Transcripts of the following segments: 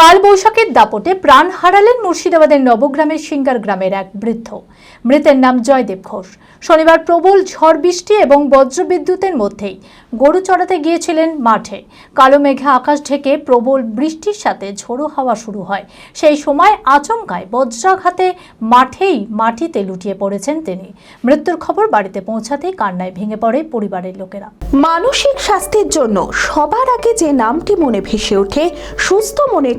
কাল বৈশাখের দাপটে প্রাণ হারালেন মুর্শিদাবাদের নবগ্রামের সিঙ্গার গ্রামের এক বৃদ্ধ। মৃতের নাম জয়দেব ঘোষ। শনিবার প্রবল ঝড় বৃষ্টি এবং বজ্রবিদ্যুতের মধ্যেই গরু চড়াতে গিয়েছিলেন মাঠে। কালো মেঘে আকাশ ঢেকে প্রবল বৃষ্টির সাথে ঝোড়ো হাওয়া শুরু হয়। সেই সময় আচমকায় বজ্রাঘাতে মাঠেই মাটিতে লুটিয়ে পড়েছেন তিনি। মৃত্যুর খবর বাড়িতে পৌঁছাতেই কান্নায় ভেঙে পড়ে পরিবারের লোকেরা। মানসিক স্বাস্থ্যের জন্য সবার আগে যে নামটি মনে ভেসে ওঠে, সুস্থ মনের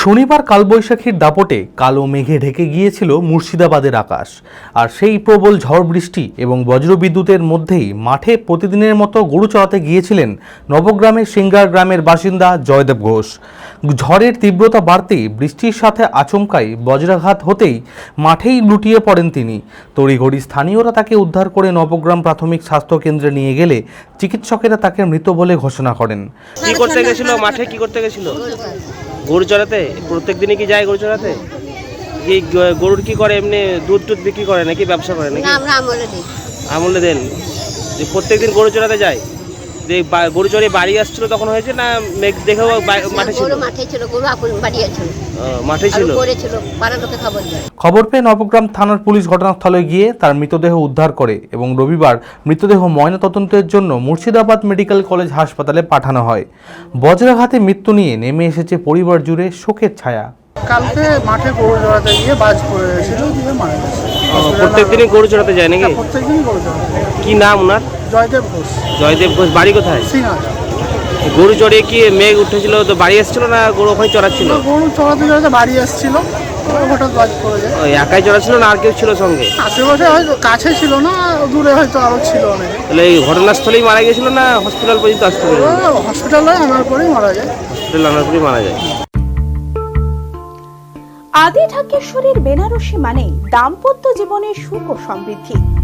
শনিবার কালবৈশাখীর দাপটে কালো মেঘে ঢেকে গিয়েছিল মুর্শিদাবাদের আকাশ। আর সেই প্রবল ঝড় বৃষ্টি এবং বজ্রবিদ্যুতের মধ্যেই মাঠে প্রতিদিনের মতো গরু চড়াতে গিয়েছিলেন নবগ্রামের সিঙ্গার গ্রামের বাসিন্দা জয়দেব ঘোষ। ঝড়ের তীব্রতা বাড়তেই বৃষ্টির সাথে আচমকাই বজ্রাঘাত হতেই মাঠেই লুটিয়ে পড়েন তিনি। তড়িঘড়ি স্থানীয়রা তাকে উদ্ধার করে নবগ্রাম প্রাথমিক স্বাস্থ্য কেন্দ্রে নিয়ে গেলে চিকিৎসকেরা তাকে মৃত বলে ঘোষণা করেন। কি করতে গেছিল? মাঠে কি করতে গেছিল? গরু চড়াতে? প্রত্যেক দিনই কি যায় গরু চড়াতে? কি গরুর কি করে এমনি দুধ টুধ বিক্রি করে নাকি ব্যবসা করে নাকি? আমরা আমলে দিই। আমলে দেন। যে প্রত্যেক দিন গরু চড়াতে যায়? যে গরু চড়িয়ে বাড়ি আসছিল তখন হয়েছে না মেঘ দেখেও মাঠে ছিল? মাঠে ছিল গরু ছিল ও, মাঠে ছিল? খবর দেয়। খবর পেয়ে নবগ্রাম থানার পুলিশ ঘটনাস্থলে গিয়ে তার মৃতদেহ উদ্ধার করে এবং রবিবার মৃতদেহ ময়নাতদন্তের জন্য মুর্শিদাবাদ মেডিকেল কলেজ হাসপাতালে পাঠানো হয়। বজ্রাঘাতে মৃত্যু নিয়ে নেমে এসেছে পরিবার জুড়ে শোকের ছায়া। কালকে মাঠে গরু জড়াতে গিয়ে বাজ পড়ে গেছিল দিয়ে মারা গেছে। প্রত্যেক দিনই গরু চড়াতে যায় নাকি? প্রত্যেক দিনই গরু যায়। কি নাম ওনার? জয়দেব ঘোষ। জয়দেব ঘোষ বাড়ি কোথায়? সিংহাজ গরু চড়িয়ে কি মেঘ উঠেছিল তো বাড়ি এসেছিল না গরু ওখানে চড়াচ্ছিল? গরু চড়াতে চড়াতে বাড়ি এসেছিল। হঠাৎ বাজ পড়ে যায়। ওই একাই চড়াচ্ছিল না আর কেউ ছিল সঙ্গে? আশেপাশে হয়তো কাছে ছিল না দূরে হয়তো আরও ছিল অনেকে। তাহলে এই ঘটনাস্থলেই মারা গেছিল না হসপিটাল পর্যন্ত আসতে হসপিটালে আনার পরেই মারা যায়। হসপিটাল আনার পরেই মারা যায়। আদি ঢাকেশ্বরীর বেনারসি মানেই দাম্পত্য জীবনের সুখ ও সমৃদ্ধি।